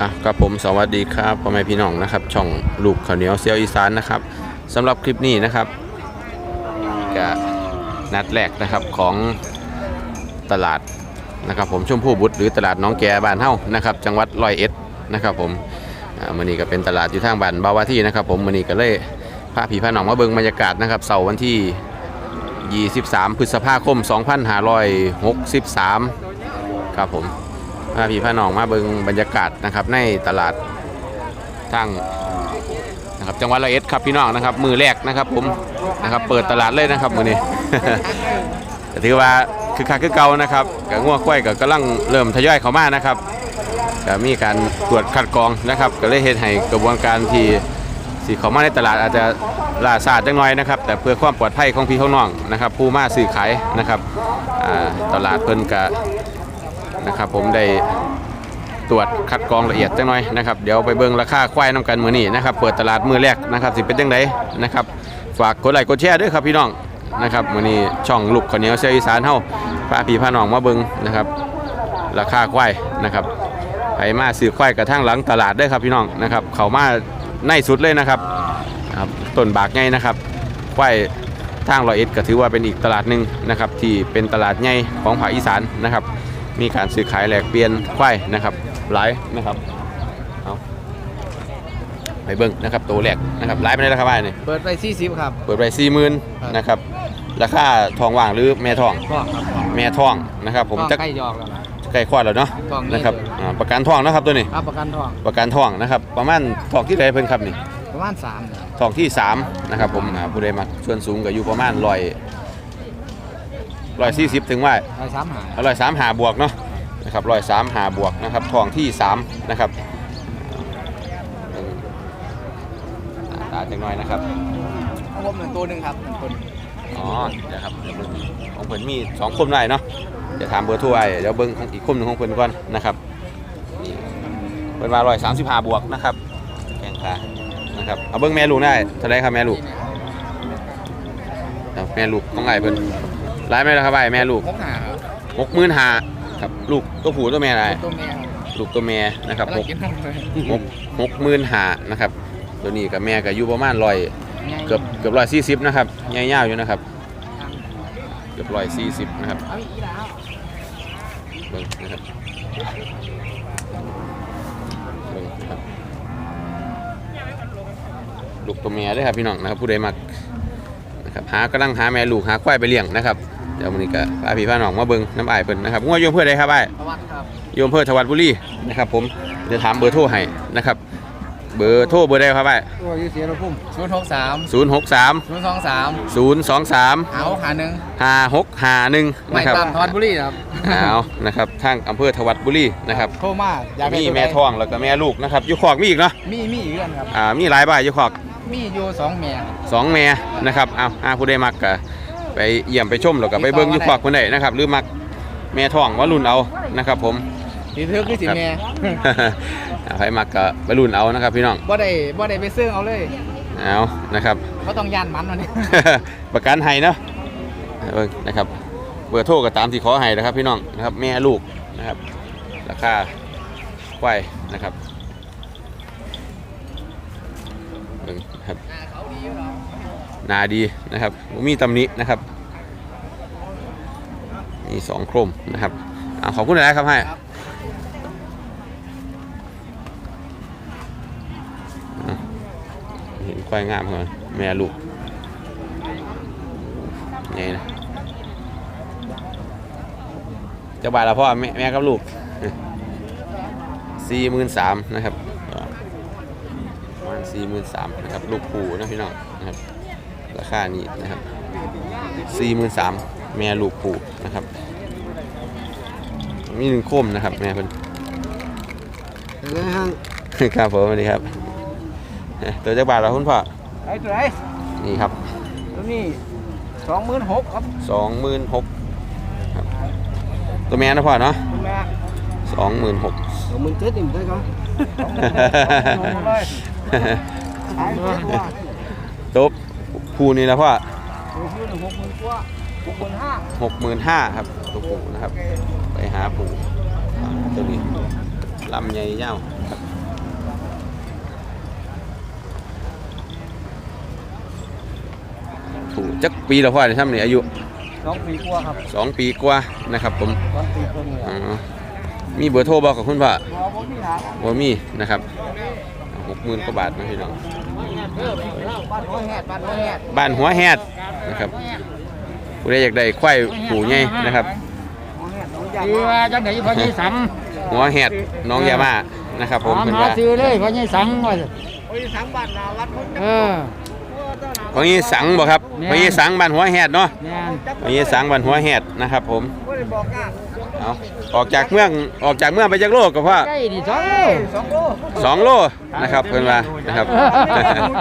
อะกับผมสวัสดีครับพ่อแม่พี่น้องนะครับ ช่องลูกข้าวเหนียวเซียวอีสานนะครับสำหรับคลิปนี้นะครับก็นัดแรกนะครับของตลาดนะครับผมชมพู่บุตรหรือตลาดน้องแกบ้านเฮ้านะครับ จังหวัดร้อยเอ็ดนะครับผมมื่อนี้ก็เป็นตลาดอยู่ทางบ้านบาวาที่นะครับ ผมมื่อนี้ก็เลยพาผีพาหนองมาเบิ่งบรรยากาศนะครับเสาร์วันที่ 23 พฤษภาคม 2563 ครับผม พาพี่พาน้องมาเบิงบรรยากาศนะครับ ในตลาดทางนะครับจังหวัดร้อยเอ็ดครับพี่น้องนะครับ มือแรกนะครับ ผมนะครับเปิดตลาดเลยนะครับมือนี้ถือว่าคือคักคือเก่านะครับกับงัวควายก็กำลังเริ่มทยอยเข้ามานะครับก็มีการตรวจคัดกรองนะครับ ก็เลยเฮ็ดให้กระบวนการที่สีเข้ามาในตลาดอาจจะล่าช้าจังหน่อยนะครับ แต่เพื่อความปลอดภัยของพี่ของน้องนะครับ ผู้มาซื้อขายนะครับตลาดเพิ่นก็ นะครับ ผมได้ตรวจคัดกรองละเอียดจังหน่อยนะครับเดี๋ยวไปเบิ่งราคาควายน้ำกันมือนี้นะครับเปิดตลาดมือแรกนะครับสิเป็นจังไดนะครับฝากกดไลค์กดแชร์ด้วยครับพี่น้องนะครับมือนี้ช่องลูกข้าเหนียวเสียอีสานเฮาพาพี่พาน้องมาเบิ่งนะครับ ราคาควายนะครับไปมาซื้อควายกระทั่งหลังตลาดเด้วยครับพี่น้องนะครับ เขามาในสุดเลยนะครับครับต้นบากไงนะครับควายทางรอยเอ็ดก็ถือว่าเป็นอีกตลาดหนึ่งนะครับที่เป็นตลาดใหญ่ของภาคอีสานนะครับ มีการซื้อขายแลกเปลี่ยนควายนะครับหลายนะครับเอาไปเบิ้งนะครับตัวแรกนะครับหลายไปได้แล้วครับไอ้นี่เปิดไป40ครับ เปิดไปสี่หมื่นนะครับราคาทองว่างหรือแม่ทอง พ่อครับพ่อแม่ทองนะครับ ผมพ่อจะใกล้ยอกแล้วนะ ใกล้คลอดแล้วเนาะทองนี่นะครับอ่าประกันทองนะครับตัวนี้ รับประกันทองประกันทองนะครับประมาณทองที่ไหนเพิ่นครับนี่ ประมาณ3เนี่ยทองที่สามนะครับผมอ่าผู้ใดมาส่วนสูงก็อยู่ประมาณร้อย ร้อยสี่สิบถึงว่าร้อยสามหาอร่อยสามหาบวกเนาะนะครับร้อยสามหาบวกนะครับทองที่สามนะครับตาจังหน่อยนะครับเอาผมหนึ่งตัวหนึ่งครับหนึ่งคนอ๋อเดี๋ยวครับเดี๋ยวเบิ่งของเพิ่นมีสองคมได้เนาะเดี๋ยวถามเบอร์โทรไว้เดี๋ยวเบิ้งของอีกคมหนึ่งของเพิ่นก่อนนะครับนี่เพิ่นมาร้อยสามสิบห้าบวกนะครับแกงขานะครับเอาเบิ้งแม่ลูกได้เท่าไรครับแม่ลูกเอาแม่ลูกของไอ้เพิ่น ร้ายไหมล่ะครับไอ้แม่ลูกหกหาครับหกหมื่นห้าครับลูกตัวผู้ตัวแม่อะไรตัวแม่ครับลูกตัวแม่นะครับกำหลังกกินนมเลยหกหกหมื่นหานะครับ ตัวนี้กับแม่ก็อยู่ประมาณร้อยเกือบเกือบร้อยสี่สิบนะครับใหญ่ๆอยู่นะครับ เกือบร้อยสี่สิบนะครับเอาอีกแล้วเบิ่งนะครับเบิ่งนะครับลูกตัวแม่ด้วยครับพี่น้องนะครับผู้ใดมักนะครับหากำลังหาแม่ลูกหาควายไปเลี้ยงนะครับ เดี๋ยวมันนี้ก็พาพี่พาน้องมาเบิ่งน้ำอ้ายเพิ่นนะครับงัวโยมเพื่อใดครับอ้ายประวัติครับโยมอำเภอทวัดบุรีนะครับ ผมจะถามเบอร์โทรให้นะครับ เบอร์โทรเบอร์ใดครับไอ้ตัวยูเสียรพุ่มศูนย์หกสามศูนย์หกสามศูนย์สองสามศูนย์สองสามหาหกหาหนึ่งห้าหกห้าหนึ่งไม่นะครับตามทวัดบุรีครับเอานะครับทางอำเภอทวัดบุรีนะครับโทรมาอยากได้มีตัวใดแม่ท้องแล้วก็แม่ลูกนะครับอยุคอกมีอีกเนาะมีมีอีกเรื่องครับอ่ามีหลายบ่ายอยุคอกมีอยู่สองแม่ครับสองแม่นะครับเอาอาผู้ใดมักก็ ไปเยี่ยมไปชมแล้วก็ไปเบิ่งอยุคอกคนใดนะครับ หรือมักแม่ท้องว่ารุ่นเอานะครับ ผม สีเทือกคือสีแม่เอาใครมักก็ไปรุ่นเอานะครับ พี่น้องบ่ได้บ่ได้ไปซื้อเอาเลยเอานะครับเขาต้องย่านมันวันนี้ ประกันให้เนาะเบิ่งนะครับเบอร์โทรก็ตามที่ขอให้นะครับ พี่น้องนะครับ แม่ลูกนะครับ ราคาควายนะครับเบิ่งนะครับ หนาดีนะครับมีตำหนินะครับมีสองโครมนะครับอขอบคุณหลายๆครับให้อ่เห็นควายงามเหรอแม่ลูกไงนะเจ้าบ่าวละพ่อแม่แม่กับลูกสี่หมื่นสามนะครับประมาณสี่หมื่นสามนะครับ ลูกผูนะพี่น้องนะครับ ราคานี้นะครับสี่หมื่นสามแม่ลูกผูนะครับ มีหนึ่งโคมนะครับ แม่เพิ่นเลยฮะครับผมสวัสดีครับเอ้ยตัวเจ้าบ่าวละคุณพ่อไอ้ตัวไหนนี่ครับตัวนี้สองหมื่นหกครับสองหมื่นหกครับตัวแม่นะพ่อเนาะคุณแม่สองหมื่นหกสองหมื่นเจ็ดนี่ได้ครับตุ๊บ คู่นี้นะพ่อตัวผู้หนึ่งหกหมื่นกว่าหกหมื่นห้าหกหมื่นห้าครับตัวผูนะครับ ไปหาปูตัวนี้ลำใหญ่เย้าคปูจักปีแล้วพ่อเนี่ยครันี่อายุสองปีกว่าครับสองปีกว่านะครับผมมีเบอร์โทรบอกกับคุณพ่อ หักมี่ามีนะครับหกหมื่นกว่าบาทนะพี่น้อง บ้านหัวแหดบ้านหัวแหดบ้านหัวแฮดนะครับผู้ใดอยากได้ควายผูใหญ่นะครับหัวแหดหนองยางคือว่าจังได๋พ่อใหญ่สังหัวแฮดน้องยามานะครับผมถามเพิ่นหาว่าซื้อเลยพ่อใหญ่สังว่าโอ้ยสังบ้านนาวัดพุ่นเออของนี้สังบ่ครับแม่นของนี้สังบ้านหัวแฮดเนาะแม่นของนี้สังบ้านหัวแฮดนะครับผมบ่ได้บอกง่ายเอา ออกจากเมืองออกจากเมืองไปจากโลกกับพ่อใกล้นี่จ้องสองโลสองโลนะครับเพิ่นว่านะครับ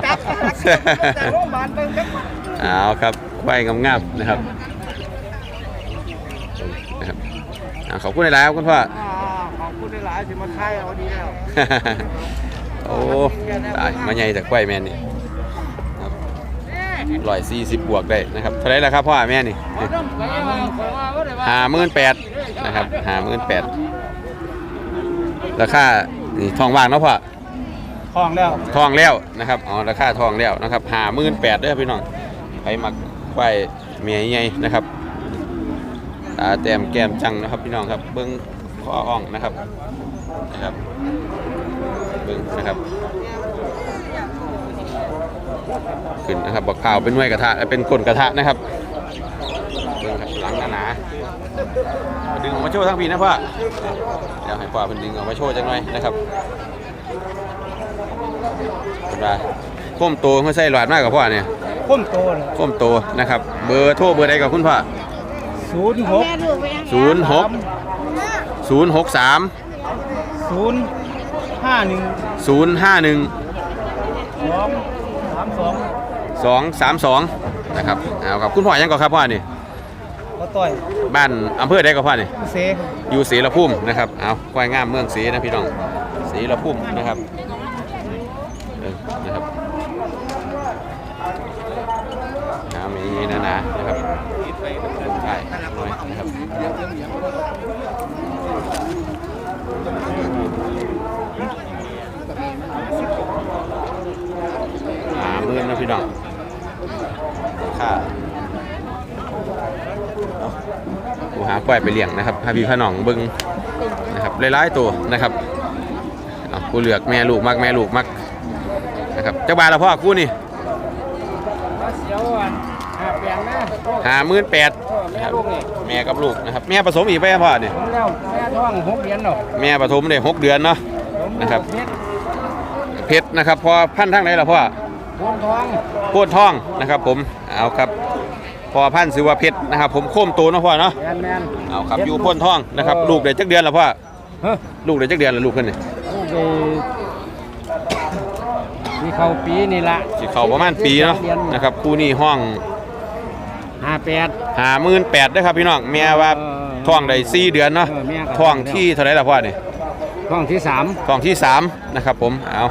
จักแต่โรงพยาบาลเบิ่งจักเอาครับควายงามๆนะครับนะครับอ่าขอบคุณหลายๆครับคุณพ่ออ่าขอบคุณหลายๆที่มาไทยเอาดีแล้วโอ้ตายมาใหญ่จากควายแม่นี่ ร้อยสี่สิบบวกได้นะครับเท่าไหรแล้วครับพ่อแม่นี่ห้าหมื่นแปดนะครับห้าหมื่นแปดราคานี่ทองว่างเนาะพ่อคล้องแล้วทองแล้วนะครับอ๋อราคาทองแล้วนะครับห้าหมื่นแปดเด้อพี่น้องไปหมักควายเมียใหญ่นะครับตาแต้มแก้มจังนะครับพี่น้องครับเบิ้งคออ่องนะครับนะครับเบิ้งนะครับ ขึ้นนะครับบอกข่าวเป็นหน่วยกระทะเอ่อเป็นก้นกระทะนะครับเบิ่งครับหลังหนาๆดึงออกมาโชว์ทั้งพีนะพ่อเดี๋ยวให้พ่อเป็นดึงออกมาโชว์จังหน่อยนะครับเป็นว่าโค้มโตเขาใส่หลอดมากกับพ่อเนี่ยพ้นโตเลยโค้มโตนะครับ เบอร์โทรเบอร์ใดกับคุณพ่อศูนย์หกศูนย์หกศูนย์หกสามศูนย์ห้าหนึ่งศูนย์ห้าหนึ่งสอง สามสองสองสามสองนะครับเอาครับคุณพ่อยังก่อนครับพ่อนี่ก็ต่อยบ้านอำเภอใดกับพ่อนี่เซอยู่ศรีละพุ่มนะครับเอาควายงามเมืองศรีนะพี่น้องศรีละพุ่มนะครับเออนะครับหามีหนาๆนะครับใช่หน่อยนะครับหามื่นนะพี่น้องค่า กูหาควายไปเลี้ยงนะครับพาพี่พาน้องเบิ้งนะครับหลายๆตัวนะครับเอากูเลือกแม่ลูกมักแม่ลูกมักนะครับเจ้าบาทละพ่อกูนี่เสียวอะหาแปลงนะหาหมื่นแปดแม่ลูกนี่แม่กับลูกนะครับแม่ผสมอีกไปอะพ่อนี่ผมแล้วแม่ท้องหกเดือนเนาะแม่ผสมได้หกเดือนเนาะนะครับเพชรนะครับพอพันธุ์ทั้งไหนละพ่อพวงท้องโคตรท่องนะครับผมเอาครับ พอพันธุ์ซื้อว่าเพชรนะครับ ผมโค้มโตเนาะพ่อเนาะแมนแมนเอาครับอยู่พ่นท่องนะครับ ลูกได้จักเดือนละพ่อเฮ้ยลูกได้จักเดือนละลูกขึ้นนี่ลูกไปมีเข้าปีนี่ละสิเขาประมาณปีเนาะนะครับคู่นี้ห้องห้าแปดหาหมื่นแปดด้วยครับพี่น้องแม่ว่าเออท้องได้สี่เดือนเนาะเออแม่ก็ท้องที่เท่าไหรล่ะพ่อนี่ท้องที่สามท้องที่สามนะครับผมเอา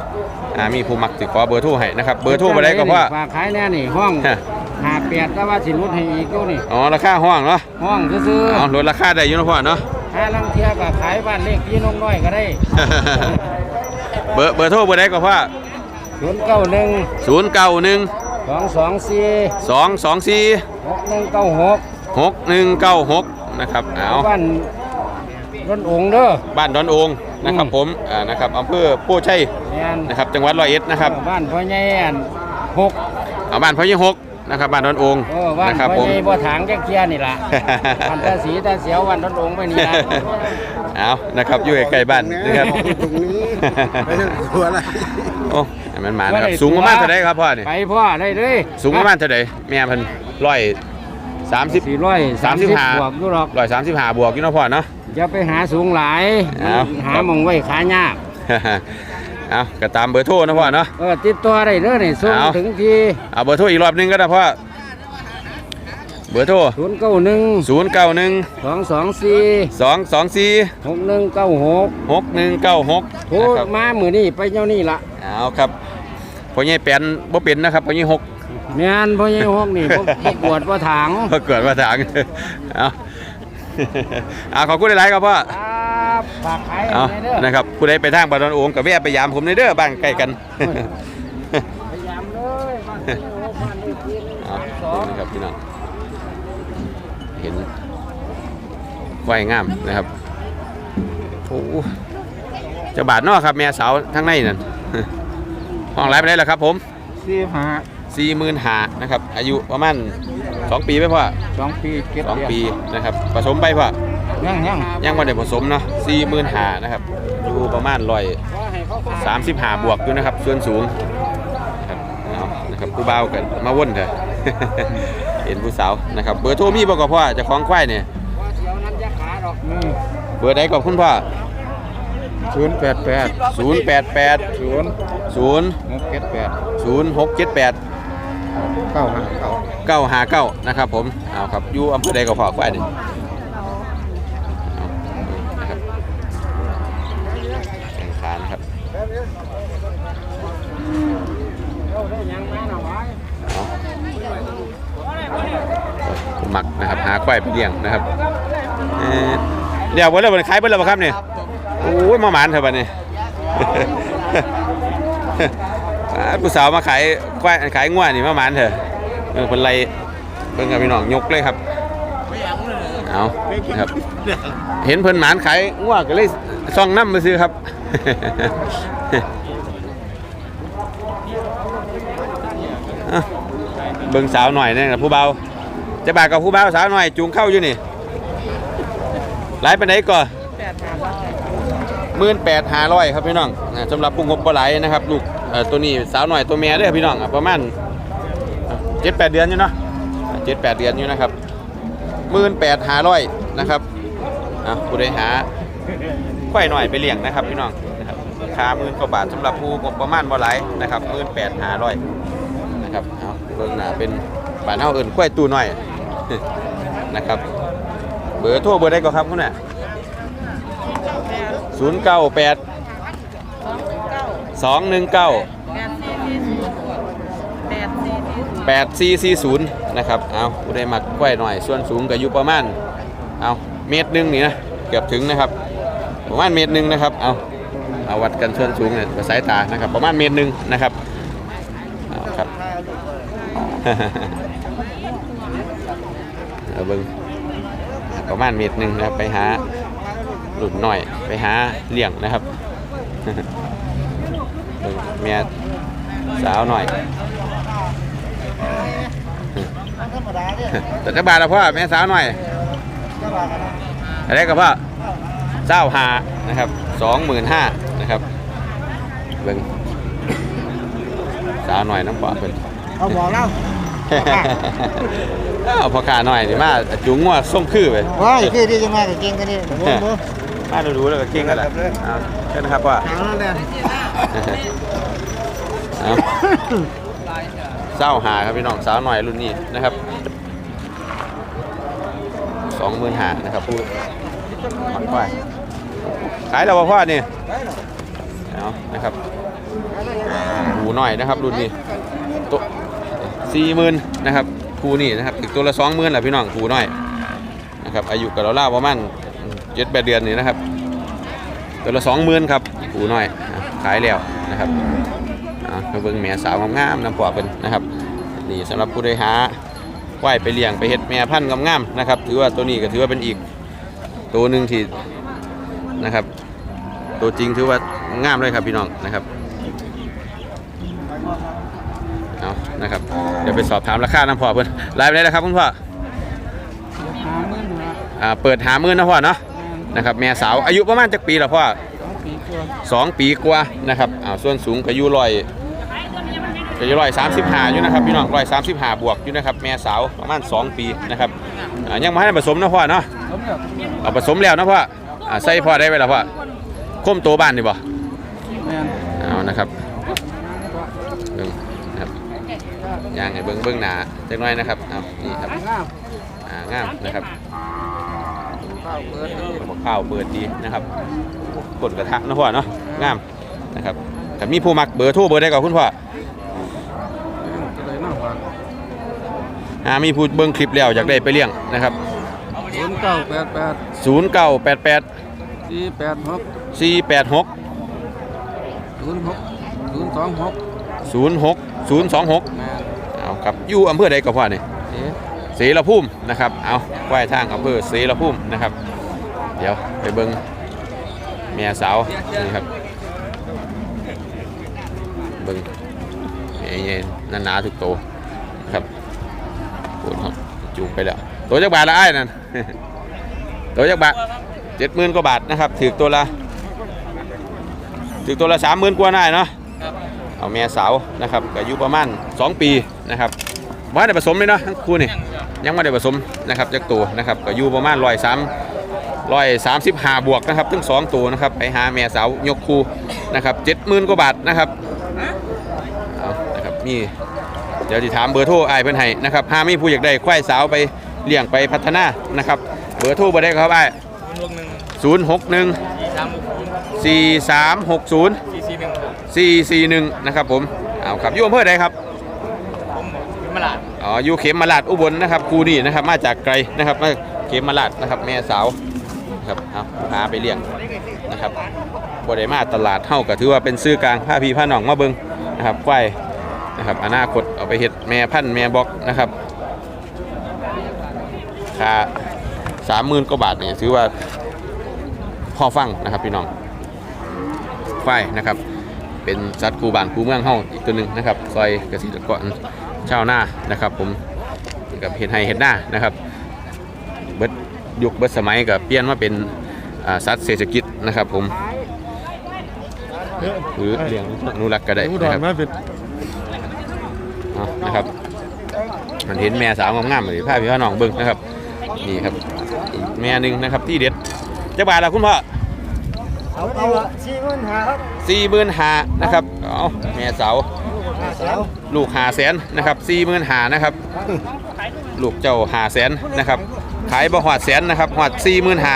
อ่ามีผู้มักติขอเบอร์โทรให้นะครับเบอร์โทรไปได้ก็พ่อฝากขายแน่นี่ห้องฮะ หาแปดแต่ว่าสิลดให้อีกอยู่นี่อ๋อราคาห้องเนาะห้องซื้อเอาลดราคาได้อยู่เนาะพ่อเนาะๆถ้าลังเทียก็ขายบ้านเลขที่น้องน้อยก็ได้ เบอร์เบอร์โทรเบอร์ใดก็พ่อศูนย์เก้าหนึ่งศูนย์เก้าหนึ่งสองสองสี่สองสองสี่หกหนึ่งเก้าหกหกหนึ่งเก้าหกนะครับเอาบ้านรถองค์เด้อบ้านดอนโองนะครับอืมผมอ่านะครับอำเภอโพชัยแม่นนะครับจังหวัดร้อยเอ็ดนะครับบ้านพ่อใหญ่อันหกเอาบ้านพระยี่หก นะครับบ้านดอนโองเออบ้านนะครับพ่ผอมใหญ่บ่ถางแจ๊กเคียนี่ล่ะบ้านตาสีตาเสียวบ้านรถองค์ไปนี่ล่ะเอานะครับอยู่ใกล้ๆบ้านนะครับ ตรงนี้ไม่ใช่ตัวอะไรโอ้ให้มันหมานะครับสูงประมาณเท่าไหรครับพ่อนี่ไปพ่อได้เลยสูงประมาณเท่าไหรแม่เพันร้อยสามสิบ สี่ร้อยสามสิบห้า บวกอยู่หรอกร้อยสามสิบห้าบวกอยู่เนาะพ่อเนาะ อย่าไปหาสูงหลาย เอา หาหมองไว้ขายาก เอาก็ตามเบอร์โทรนะพ่อเนาะ เออติดต่อได้เด้อนี่ส่งเอา ถึงที่เอาเบอร์โทรอีกรอบหนึงก็ได้พ่อ เบอร์โทรศูนย์เก้าหนึ่งศูนย์เก้าหนึ่งสองสองสี่สองสองสี่หกหนึ่งเก้าหกหกหนึ่งเก้าหกโทรนะครับ มามือนี่ไปเจ้านี่ละเอาครับพ่อใหญ่แปนบ่เป็นนะครับพ่อใหญ่หก แม่นพ่อใหญ่หกนี่ บ่บ่ปวดบ่ถางพอเกิดมาทาง เอาเอาขอบคุณหลายๆครับพ่อ ครับ ฝากขายเอาให้เด้อนะครับผู้ใดไปทางบานดอนโองกับแวะไปยามผมในเด้อบ้านใกล้กัน พยายามเลยบ้านพ่อใหญ่หกบ้านเลขที่เอานี่นะครับพี่น้องเห็นควายงามนะครับโอ้เจะบาทเนอกครับแม่สาวทั้งในนั่น ห้องไรไปได้แล้วครับผมสี่ห้าสี่หมื่นหานะครับ อายุประมาณสองปีไหมพ่อสองปีเก็บสองปีนะครับผสมไปพ่อ ยังยังยังวันเด็ผสมเนาะสี่หมื่นหานะครับอยู่ประมาณร้อยสามสิบหาบวกอยู่นะครับ ส่วนสูงครับเอานะครับผู้บ่าวกันมาว่นเถอะเห็นผู้สาวนะครับ เบอร์โทรมีบอกกับพ่อเจะคล้าของควายเนี่ยนี่เบอร์ใดกับคุณพ่อศูนย์แปดแปดศูนย์แปดแปดศูนย์ศูนย์หกเจ็ดแปดศูนย์หกเจ็ดแปดเก้าห้าเก้าเก้าหาเก้านะครับผมเอาครับอยู่อำเภอใดกับพ่อควายเนี่ยเอานะครับแข่งขานะครับ เอา หมักนะครับหาควายไปเลี้ยงนะครับเอ่อเดี๋ยววันละวันขายเบิ้ลละบ่ครับเนี่ยโอ้ยมาหมานเถอะบัดนี้ อ่าผู้สาวมาขายควายขายง่วนี่มาหมานเถอะเออเป็นไรเพิ่นกับพี่น้องยกเลยครับเอานะครับ เห็นเพิ่นหมานขายง่วก็เลยซองน้ำมาซื้อครับ อะเบิ่งสาวหน่อยนี่นะผู้เบา จะบาดกับผู้เบาวสาวหน่อยจูงเข้าอยู่นี่หลายไปไหนก่อนหมื่นแปดห้าร้อยครับพี่น้องอ่าสำหรับผู้งบปลาไหลายนะครับลูกตัวนี้สาวหน่อยตัวเมียเด้อพี่น้องประมาณเจ็ดแปดเดือนอยู่เนาะเจ็ดแปดเดือนอยู่นะครับหมื่นแปดห้าร้อยนะครับอะผู้ใดหาควายหน่อยไปเลี้ยงนะครับพี่น้องนะครับราคาหมื่นกว่าบาทสำหรับผู้งบประมาณบ่หลนะครับหมื่นแปดห้าร้อยนะครับเอาเบิ่งหน้าเป็น บ้านเฮาเอิ้นกล้วยตูน้อยนะครับ เบอร์โทรเบอร์ใดก็ครับคุณน่ะ098 219 8440นะครับเอาผู้ใดมักกล้วยหน่อย ส่วนสูงก็อยู่ประมาณเอาเมตรหนึ่งนี่นะเกือบถึงนะครับ ประมาณเมตรหนึ่งนะครับเอาเอาวัดกันส่วนสูงเนี่ยกับสายตานะครับ ประมาณเมตรหนึ่งนะครับเอาครับ เอาเบิ้งประมาณเมตรหนึ่งนะครับไปหาหลุดหน่อยไปหาเลี้ยงนะครับเบิงเมียสาวหน่อยธรรมดาเนี่ยแต่จะบาทละพ่อแม่สาวหน่อยอะไรกับพ่อเจ้าหานะครับสองหมื่นห้านะครับเบิ้งสาวหน่อยน้ำปอดเพิ่นเอาบอกแล้ว อาพอขาหน่อยนี่มาจุงงัวส้มคือไปว้ายคือดีจังมากเก่งกันนี่โอ้โหมาดูๆแล้วก็เก่งกันแหละเอาเชิญนะครับว่าหางนั่นแหละเอาเศร้าหาครับพี่น้องสาวหน่อยรุ่นนี้นะครับสองหมื่นหานะครับพูดมักควายขายแล้วบ่พ่อนี่เอานะครับหูหน่อยนะครับรุ่นนี้ตัว สี่หมื่นนะครับคูนี่นะครับอีกตัวละสองหมื่นแหละพี่น้องคูน้อยนะครับอายุกับเราล่าประมาณเจ็ดแปดเดือนนี่นะครับ ตัวละสองหมื่นครับคูน้อยขายแล้วนะครับเอาไปเบิ่งแม่สาวงามๆน้ำปอกเป็นนะครับนี่สำหรับผู้ใดหาไหวไปเลี้ยงไปเฮ็ดแม่พันธุ์งามๆนะครับ ถือว่าตัวนี้ก็ถือว่าเป็นอีกตัวหนึ่งที่นะครับ ตัวจริงถือว่างามเลยครับพี่น้องนะครับเอา นะครับเดี๋ยวไปสอบถามราคาน้ำพอเพิ่นไลน์ไปได้แล้วครับคุณพ่อหาเงินมาอ่าเปิดหามื่นนะพ่อเนาะนะครับแม่สาวอายุประมาณจักปีละพ่อสองปีกว่าสองปีกว่านะครับอ่าส่วนสูงก็อยู่ร้อยก็อยู่ร้อยสามสิบห้าอยู่นะครับพี่น้องร้อยสามสิบห้าบวกอยู่นะครับแม่สาวประมาณสองปีนะครับอ่ายังไม่ให้ผสมนะพ่อเนาะผมแบบเอาผสมแล้วนะพ่ออ่าใส่พ่อได้ไหมล่ะพ่อคมโตบ้านนี่บ่แม่นเอานะครับเบิ่งนะครับ ย่างให้เบิ่งเบิ่งหนาจักหน่อยนะครับเอานี่ครับงามอ่างามนะครับข้าวเปิดบอกข้าวเปิดดีนะครับกดกระทะนะพ่อเนาะงามนะครับแต่มีผู้มักเบอร์โทรเบอร์ได้กับคุณพ่อจะเลยนั่งฟังอ่ามีผู้เบิ่งคลิปแล้วอยากได้ไปเลี้ยงนะครับศูนย์เก้าแปดแปด0988สี่แปดหก486ศูนย์หกศูนย์สองหก06 026แม่นเอา ครับอยู่อำเภอใดก็พ่อนี่ศรีละพุ่มนะครับเอาไหว้ทางอำเภอศรีละพุ่มนะครับ เดี๋ยวไปเบิ่งเมียสาวนี่ครับเบิ่งเงี้ยๆหนาๆทุกโตครับปวดครับจูงไปแล้วตัวจักบาทละไอ้นั่นตัวจักบาทเจ็ดหมื่นกว่าบาทนะครับถือตัวละถือตัวละสามหมื่นกว่าได้เนาะ เอาเมียสาวนะครับก็อายุประมาณ 2 ปีนะครับว่าได้ผสมเลยเนาะทั้งคู่นี่ยังไม่ได้ผสมนะครับจักตัวนะครับก็อยู่ประมาณร้อยสามร้อยสามสิบห้าบวกนะครับทั้งสองตัวนะครับไปหาแม่สาวยกคูนะครับเจ็ดหมื่นกว่าบาทนะครับเอานะครับมีเดี๋ยวจะถามเบอร์โทรไอ้ายเพิ่อนให้นะครับหามีผู้อยากได้ควายสาวไปเลี้ยงไปพัฒนานะครับเบอร์โทรบอได้ครับไอ้ศูนย์หกหนึ่งสี่สามหกศูนย์ สี่สามหกศูนย์สี่สี่หนึ่งสี่สี่หนึ่งนะครับผมเอาครับอยู่อำเภอใดครับผมเป็นมาลาดอ๋ออยู่เขมมาลาดอุบลนะครับครูนี่นะครับมาจากไกลนะครับมาเขมมาลาดนะครับแม่สาวนะครับเอาพาไปเลี้ยงนะครับบริมาตลาดเท่าก็ถือว่าเป็นซื้อกลางผ้าพีผ้าหนองมาเบิงนะครับควายนะครับอนาคตเอาไปเห็ดแม่พันธุ์แม่บอกนะครับค่าสามหมื่นกว่าบาทเนี่ยถือว่าพอฟังนะครับพี่น้องควายนะครับ เป็นสัตว์คูบ้านคูเมืองเฮาอีกตัวหนึ่งนะครับซอยเกษตรกรชาวนานะครับผมกับเห็ดไห้เห็ดหน้านะครับเบิดยุคเบิดสมัยก็เปลี่ยนมาเป็นสัตว์เศรษฐกิจนะครับผมหรือเลี้ยงอนุรักษ์ก็ได้นะครับนะครับมันเห็นแม่สาวงามๆเลยพาพี่พ่อน้องเบิ่งนะครับนี่ครับอีกแม่หนึ่งนะครับที่เด็ดจะบาทละคุณพ่อ เอาเอาสี่หมื่นห้าครับสี่หมื่นหานะครับเอาแม่สาวห้าแสนลูกหาแสนนะครับสี่หมื่นหานะครับ ลูกเจ้าหาแสนนะครับขายบ่หอดแสนนะครับหอดสี่หมื่นหา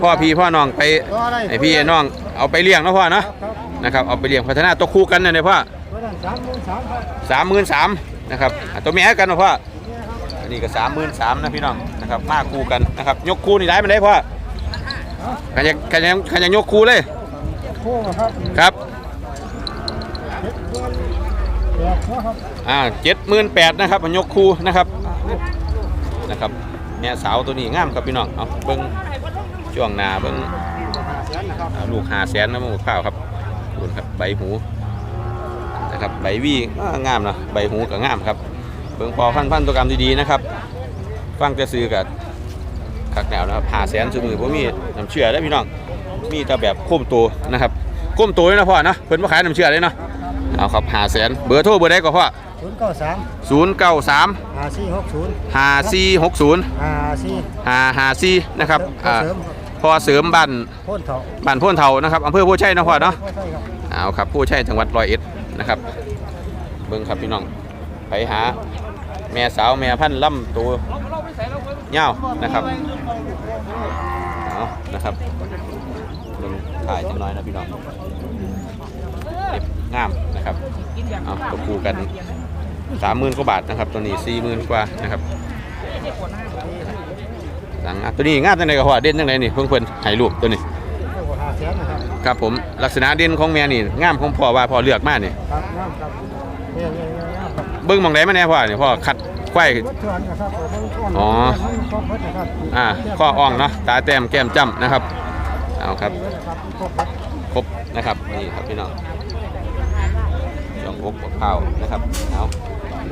พ่อพี่พ่อน้องไปก็ได้ไอพี่ไอ้น้องเอาไปเลี้ยงเนาะพ่อเนาะครับนะครับเอาไปเลี้ยงพัฒนาตัวคู่กันนะเนี่ยพ่อก็ได้สามหมื่นสามครับสามหมื่นสามนะครับอะตัวแม่กันเนาะพ่ออันนี้ก็สามหมื่นสามนะพี่น้องนะครับมาคู่กันนะครับยกคู่นี่ได้มันได้พ่อ กันยังกันยังกันยังยกคู่เลยคู่ครับครับเจ็ดนแปดครับอ่าเจ็ดหมื่นแปดนะครับมันยกคูนะครับ นะครับแม่สาวตัวนี้งามครับพี่น้องเอาเบิ้งช่วงหนาเบิ้งอ่าลูกหาแสนนะหมูข้าวครับดูนครับใบหูนะครับใบวีงามนะใบหูก็งามครับเบิ้งพอพันพันตัวกรรมดีๆนะครับ ฟังแต่ซื้อกับ คักแนวนะครับหาแสนซื้อมือผมมีน้ำเชื่อได้อพี่น้องมีแต่แบบโค้มตัวนะครับโค้มตัวเลยนะพ่อนะเพิ่นมาขายน้ำเชื่อเลยเนาะเอาครับหาแสนเบอร์โทรเบอร์ใดก็พ่อศูนย์เก้าสามศูนย์เก้าสามห้าสี่หกศูนย์ห้าสี่หกศูนย์ห้าสี่ห้าห้าสี่นะครับเสริอ่ามเสริมพอเสริมบ้านพ่นเถาบ้านโพ่นเทานะครับอำเภอโพชัยนะพ่อเนาะใช่ครับเอาครับผู้ใช่จังหวัดร้อยเอ็ดนะครับเบิ้งครับพี่น้องไปหาแม่สาวแม่พันธุ์ล่ำตัว เงาวนะครับเอานะครับเบิ้งถ่ายจังน้อยนะพี่น้องเก็บงามนะครับเอาตัวคู่กันสามหมื่นกว่าบาทนะครับตัวนี้สี่หมื่นกว่านะครับหลังอะตัวนี้งามจังไดกับพ่อเด่นจังไดนี่เพิ่งเพิ่นให้ลูกตัวนี้ห้าแสนนะครับครับผมลักษณะเด่นของแม่นี่งามของพ่อว่าพ่อเลือกมานี่ครับน้ำครับเนี่ยเนี่ยเนี่ยเนี่ยครับเบิ้งหมองไหนมาแน่พ่อนี่พ่อคัด ควายอ๋ออ่าข้ออ่องเนาะตาแต้มแก้มจ้ำนะครับเอาครับครบนะครับนี่ครับพี่น้องช่องอกกับข้าวนะครับเอา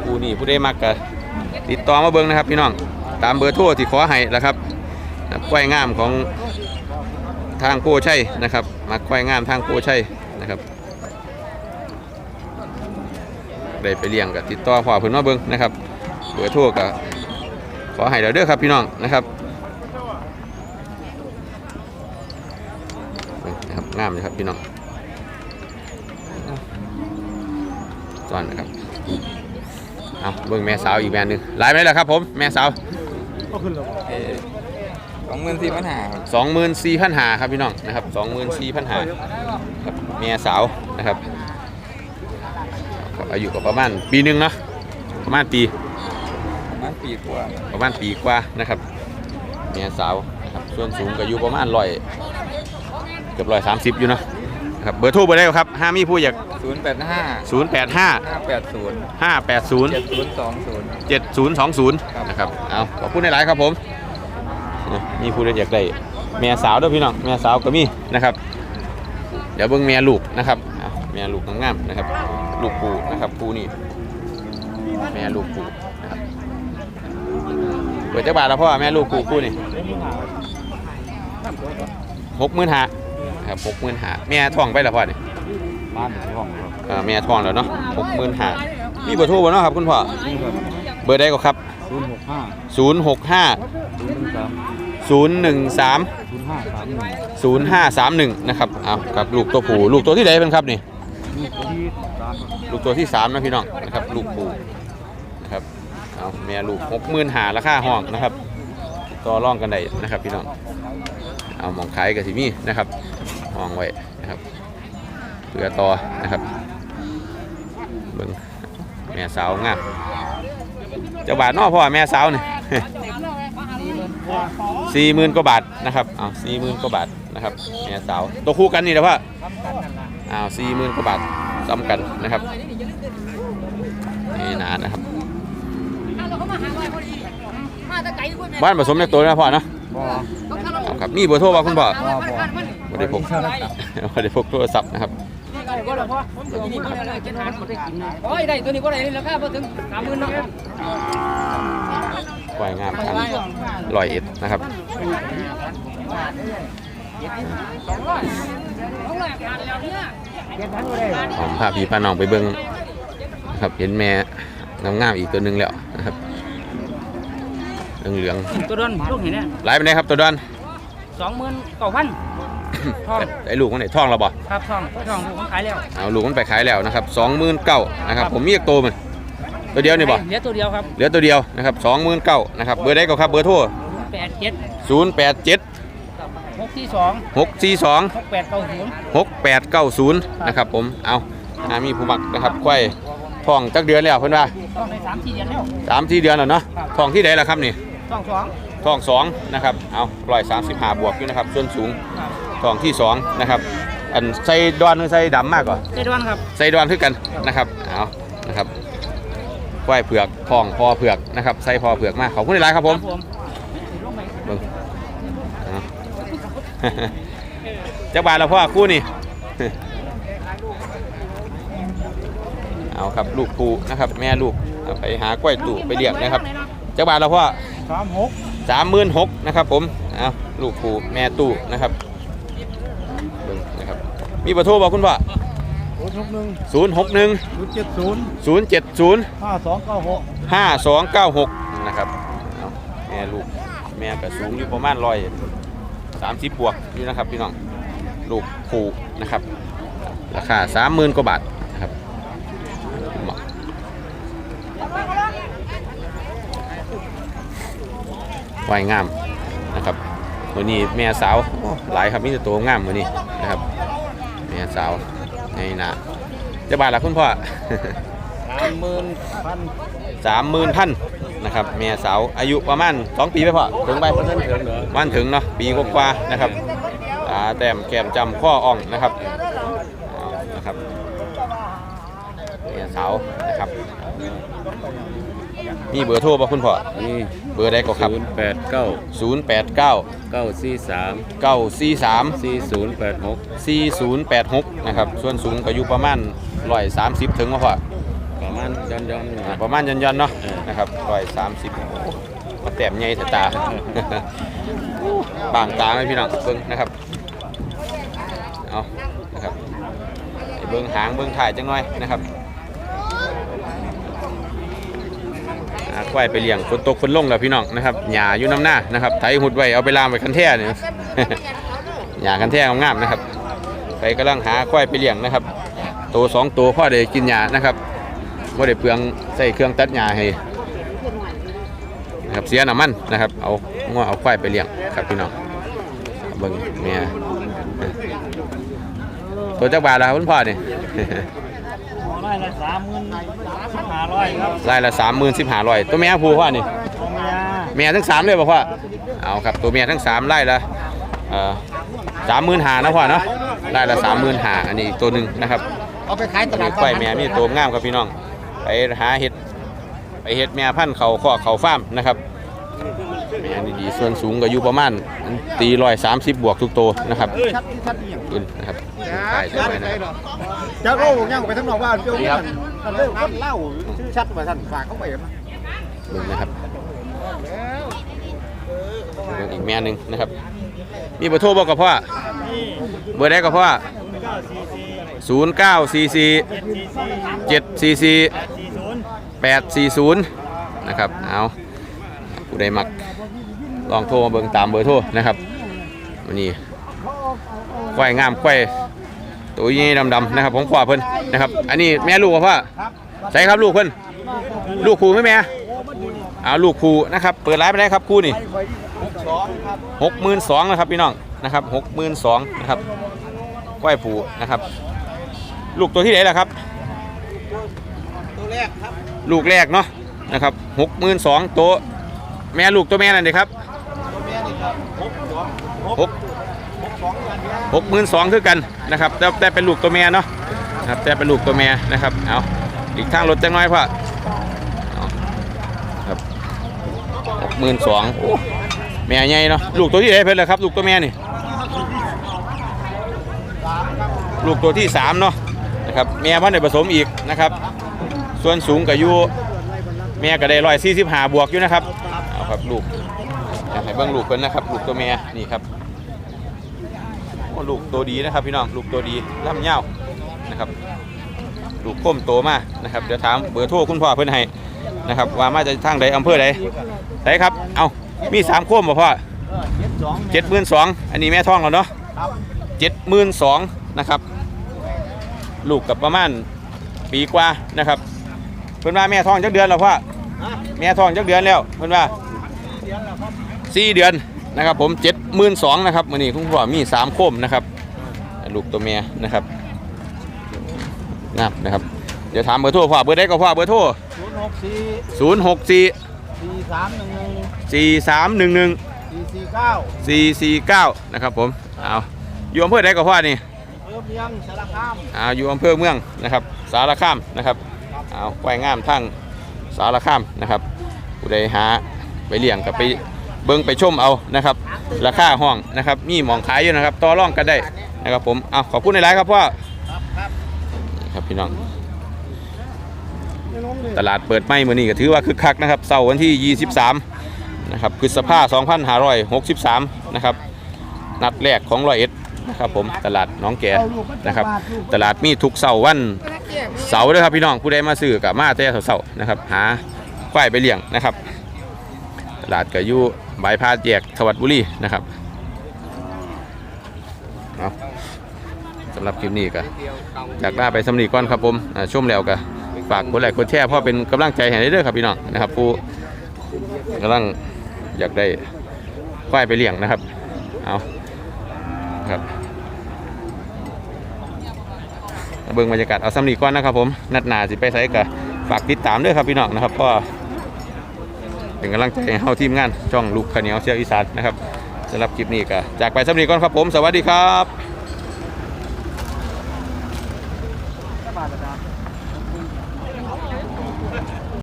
ผู้นี่ผู้ได้มากกะติดต่อมาเบิ้งนะครับพี่น้องตามเบอร์โทรที่ขอให้นะครับควายงามของทางโพชัยนะครับมาควายงามทางโพชัยนะครับได้ไปเลี้ยงกับติดต่อพ่อเพิ่อนมาเบิ้งนะครับ เบอร์โทรก็ขอให้เราเด้อครับพี่น้องนะครับเบิ่งนะครับงามเลยครับพี่น้องสอนนะครับเอาเบิ่งแม่สาวอีกแบรนด์หนึงหลายไหมล่ะครับผมแม่สาวก็ขึ้นแล้วสองหมื่นสี่พันห้าครับสองหมื่นสี่พันหาครับพี่น้องนะครับสองหมื่นสี่พันหาครับเมียสาวนะครับครับอายุก็ประมาณปีหนึ่งเนาะประมาณปี ประมาณปีกว่าประมาณปีกว่านะครับเมียสาวนะครับส่วนสูงก็อยู่ประมาณร้อยเกือบร้อยสามสิบอยู่เนาะครับเบอร์โทรเบอร์ได้ครับห้ามีผู้อยากศูนย์แปดห้า0 8 5ห้าแปดศูนย์5 8 0เจ็ดศูนย์สองศูนย์7020นะครับเอาขอบคุณในหลายๆครับผมนะมีผู้ใดอยากได้แม่สาวด้วยพี่น้องแม่สาวก็มีนะครับ เดี๋ยวเบิ่งแม่ลูกนะครับอะแม่ลูกงามๆนะครับ ลูกปูนะครับปูนี่แม่ลูกปูนะครับเปิดเจ้าบาทแล้วพ่อแม่ลูกปูปูนี่หกหมื่นห้าครับหกหมื่นห้าแม่ท้องไปแล้วพ่อนี่บ้านห้องครับเอ่อแม่ท้องแล้วเนาะหกหมื่นห้ามีเบอร์โทรบ่เนาะครับคุณพ่อเบอร์ใดก็ครับศูนย์หกห้า065ศูนย์หนึ่งสาม013ศูนย์ห้าสามหนึ่ง0531นะครับเอากับลูกตัวผู้ลูกตัวที่ใดเป็นครับนี่นี่ตัวที่สามลูกตัวที่สามนะพี่น้องนะครับลูกผู้นะครับ เอาแม่ลูกหกหมื่นหาราคาห้องนะครับต่อรองกันได้นะครับพี่น้องเอาหมองขายกับสิมีนะครับห้องไว้นะครับเพื่อต่อนะครับเบิ่งแม่สาวงามเจ้าบาทนอพ่อแม่สาวนี่สี่หมื่นกว่าบาทนะครับเอาสี่หมื่นกว่าบาทนะครับแม่สาวตัวคู่กันนี่นะพ่ออ้าวสี่หมื่นกว่าบาทซ้ำกันนะครับนี่นานะครับ บ้านผสมในตัวนะพ่อเนาะบ่เอาครับมีเบอร์โทรบ่คุณพ่อบ่บ่บ่ได้พกบ่ได้พกโทรศัพท์นะครับโอ้ยได้ตัวนี้ก็ได้ราคาพอถึงสามหมื่นเนาะควายงามพันลอยเอ็ดนะครับหอมพาพี่พาน้องไปเบิ่งนะครับเห็นแม่งามๆอีกตัวหนึงแล้วนะครับ เหลืองตัวเดินลูกเห็นเนี่ยๆหลายไปไหนใดครับตัวดอนสองหมื่นเก้าพันทองไอ้ลูกมันไหนท้องเราบ่ครับทองทองลูกผมขายแล้วเอาลูกมันไปขายแล้วนะครับสองหมื่นเก้านะครับผมมีอีกตัวมันตัวเดียวนี่บ่เหลือตัวเดียวครับเหลือตัวเดียวนะครับสองหมื่นเก้านะครับเบอร์ใดก็ครับเบอร์โทรแปดเจ็ดศูนย์แปดเจ็ดหกที่สองหกสี่สองหกแปดเก้าศูนย์หกแปดเก้าศูนย์นะครับผมเอาอ่ามีผู้มักนะครับควายท้องจักเดือนแล้วเพิ่นว่าต้องในสามสี่เดือนแล้วสามที่เดือนแล้วเนาะท้องที่ใดล่ะครับนี่ ต้องสองท้องสองนะครับ เอาร้อยสามสิบห้าบวกอยู่นะครับส่วนสูงท้องที่สองนะครับ อันใส่ดอนหรือใส่ดำมากกว่า เจ็ดวันครับใส่ดอนคือกันนะครับเอานะครับควายเผือกทองพอเผือกนะครับใส่พอเผือกมากขอบคุณหลายๆครับผมผมเบิ่งเอา จักบาทแล้วพ่อคู่นี่ เอาครับลูกปูนะครับ แม่ลูกเอาไปหากล้วยตู่ไปเลี้ยงนะครับจักบาทแล้วพ่อ สามหกสามหมื่นหกนะครับผมเอาลูกปูแม่ตู่นะครับเบิ่งนะครับมีเบอร์โทรบอกคุณพ่อศูนย์หกหนึ่งศูนย์หกหนึ่งศูนย์เจ็ดศูนย์ศูนย์เจ็ดศูนย์ห้าสองเก้าหกห้าสองเก้าหกนะครับเอาแม่ลูกแม่ก็สูงอยู่ประมาณร้อยสามสิบบวกอยู่นะครับพี่น้องลูกผูนะครับราคาสามหมื่นกว่าบาทนะครับเหมาะ วายงามนะครับวันนี้แม่สาวโอ้หลายครับมีแต่ตัวงามวันนี้นะครับแม่สาวในนาจะบาทละคุณพ่อสามหมื่นพันสามหมื่นพันนะครับเมียสาวอายุประมาณสองปีไปพอถึงไปวันถึงเนาะปีกว่าๆนะครับตาแต้มแก้มจำข้ออ่องนะครับเอานะครับเมียสาวนะครับ มีเบอร์โทรป่ะคุณพ่อ นี่เบอร์ใดก็ครับ ศูนย์แปดเก้า0 8 9 เก้าสี่สาม9 4 3 สี่ศูนย์แปดหก4 0 8 6 นะครับ ส่วนสูงก็อยู่ประมาณร้อยสามสิบถึงว่าพ่อ ประมาณย้อนย้อนๆอ่านะ ประมาณยันยันๆเนาะเออ นะครับร้อยสามสิบมาแต้มใหญ่แต่ตา บางตาไหมพี่น้องเบิ้งนะครับเอานะครับไอ้เบิ้งหางเบิ้งถ่ายจังหน่อยนะครับาควายไปเลี้ยงฝนตกฝนลงแล้วพี่น้องนะครับหญ้าอยู่น้ำหน้านะครับไถหุดไว้เอาไปลามไปคันแท่เนี่ย หญ้าคันแท่งามๆนะครับไปกำลังหาควายไปเลี้ยงนะครับตัวสองตัวพ่อได้กินหญ้านะครับว่าได้เปลืองใส่เครื่องตัดหญ้าให้นะครับเสียน้ำมันนะครับ เอาง้อเอาควายไปเลี้ยงครับพี่น้องเบิ่งเมียตัวจักบาทแล้วคุณพ่อนี่ย ละสามหมื่นสิบห้าร้อยครับรายละสามหมื่นสิบห้าร้อยตัวแม่ผู้พ่อนี่ของยาเมียทั้งสามเลยป่ะพ่อเอาครับตัวเมียทั้งสามไล่ละสามหมื่นหานะพ่อเนาะได้ละสามหมื่นหาอันนี้อีกตัวหนึ่งนะครับเอาไปขายตอันลานี้ดควายแม่มีตัวงามครับพี่น้องไปหาเห็ดไปเห็ดแม่พันธุ์เขาข้อเขาฟาร์มนะครับแม่นี่ดีส่วนสูงก็อยู่ประมาณตีร้อยสามสิบบวกทุกตัวนะครับชัดที่ชัดอีหยังขึ้นนะครับจ้าใช่ชัดใช่ไหนนะครับหรอจ้าโอ้ยังไปทั้งนอกบ้านเจ้าเนี่ยท่านเล่าท่านเล่าชื่อชัดมาท่านฝากเข้าไปนะเบิ่งนะครับเบิ่งอีกแม่หนึ่งนะครับ มีเบอร์โทรบอกกับพ่อเบอร์ได้กับพ่อศูนย์เก้าสี่สี่เจ็ดสี่สี่แปดสี่ศูนย์นะครับ เอาผู้ใดมัก ลองโทรมาเบิ่งตามเบอร์โทรนะครับวันนี้ควายงามควายตัวนี้ดำๆนะครับผมขวาเพิ่นนะครับ อันนี้แม่ลูกกับพ่อใช่ครับลูกเพิ่นลูกครูไหมแม่เอาลูกครูนะครับ เปิดร้านไปได้ครับครูนี่หกหมื่นสองนะครับพี่น้องนะครับหกหมื่นสองนะครับควายผูนะครับ ลูกตัวที่ไหนล่ะครับตัวแรกครับลูกแรกเนาะนะครับหกหมื่นสองตัวแม่ลูกตัวแม่นั่นเด็ครับ ตัวแม่นี่ครับหกสอง หกหกสองเดือนเดียวหกหมื่นสองคือกันนะครับแต่แต่เป็นลูกตัวแม่เนาะนะครับแต่เป็นลูกตัวแม่นะครับเอาอีกทางรถจังน้อยพ่อเอาครับหกหมื่นสองแม่ใหญ่เนาะลูกตัวที่ไหนเพิ่นเลยครับ ลูกตัวแม่นี่ลูกตัวที่สามเนาะนะครับแม่พันธุ์ได้ผสมอีกนะครับ ส่วนสูงกับยูแม่ก็ได้ร้อยสี่สิบห้าบวกอยู่นะครับเอาครับลูกอยากให้เบิ่งลูกเพิ่นนะครับ ลูกตัวแม่นี่ครับโอ้ ลูกตัวดีนะครับ พี่น้องลูกตัวดีล่ำเง่าวนะครับ ลูกก้มโตมากนะครับเดี๋ยวถามเบอร์โทรคุณพ่อเพื่อนให้นะครับว่ามาจากทางใดอำเภอใดไหนครับเอามีสามโคมบ่พ่อเจ็ดหมื่นสองอันนี้แม่ท้องแล้วเนาะเจ็ดหมื่นสองนะครับ ลูกกับประมาณปีกว่านะครับเพื่อนว่าแม่ท้องจักเดือนแล้วพ่อแม่ท้องจักเดือนแล้วเพื่อนว่าสี่เดือนนะครับผมเจ็ด หมื่นสองนะครับมือนี้คุณพ่อมีสามโคมนะครับลูกตัวเมียนะครับงามนะครับ เดี๋ยวถามเบอร์โทรพ่อเบอร์ได้ก็พ่อเบอร์โทรศูนย์หกสี่ศูนย์หกสี่สี่สามหนึ่งหนึ่งสี่สามหนึ่งหนึ่งสี่สี่เก้าสี่สี่เก้านะครับผมเอาอยู่อำเภอใดก็พ่อนี่เพิ่มยังสารคามเอาอยู่อำเภอเมืองนะครับ สารคามนะครับเอาควายงามทั้งสารคามนะครับผู้ใดหาไปเลี้ยงกับไป เบิ้งไปชมเอานะครับ ราคาห้องนะครับมีหมองขายอยู่นะครับต่อรองกันได้นะครับผมเอาขอบคุณในไลน์ครับพ่อครับครับนี่ครับพี่น้อง ตลาดเปิดไม่เมื่อนี้ก็ถือว่าคึกคักนะครับเสาร์วันที่ 23 นะครับพฤษภา2563 นะครับ นัดแรกของร้อยเอ็ดนะครับผมตลาดน้องแก่นะครับ ตลาดมีทุกเสาร์วันเสาร์ด้วยครับพี่น้องผู้ใดมาซื้อกับมาแต่เสาร์นะครับหาควายไปเลี้ยงนะครับ ตลาดก็อยู่ บายพาสแยกสวัสดิ์บุรีนะครับเอาสำหรับคลิปนี้ก็จากลาไปสำนีก่อนครับผมอ่มแล้วก็ฝากกดไลค์กดแชร์เพราะเป็นกำลังใจให้เด้อครับพี่น้องนะครับผู้กำลังอยากได้ควายไปเลี้ยงนะครับเอาครับเบิ่งบรรยากาศเอาสำนีก่อนนะครับผมนัดหนาสิไปไสก็ฝากติดตามด้วยครับพี่น้องนะครับก็ เป็นกำลังใจให้เฮาทีมงานช่องลูกขเหนียวเชียวอีสานนะครับสำหรับคลิปนี้ก็จากไปสำนีก่อนครับผม สวัสดีครับ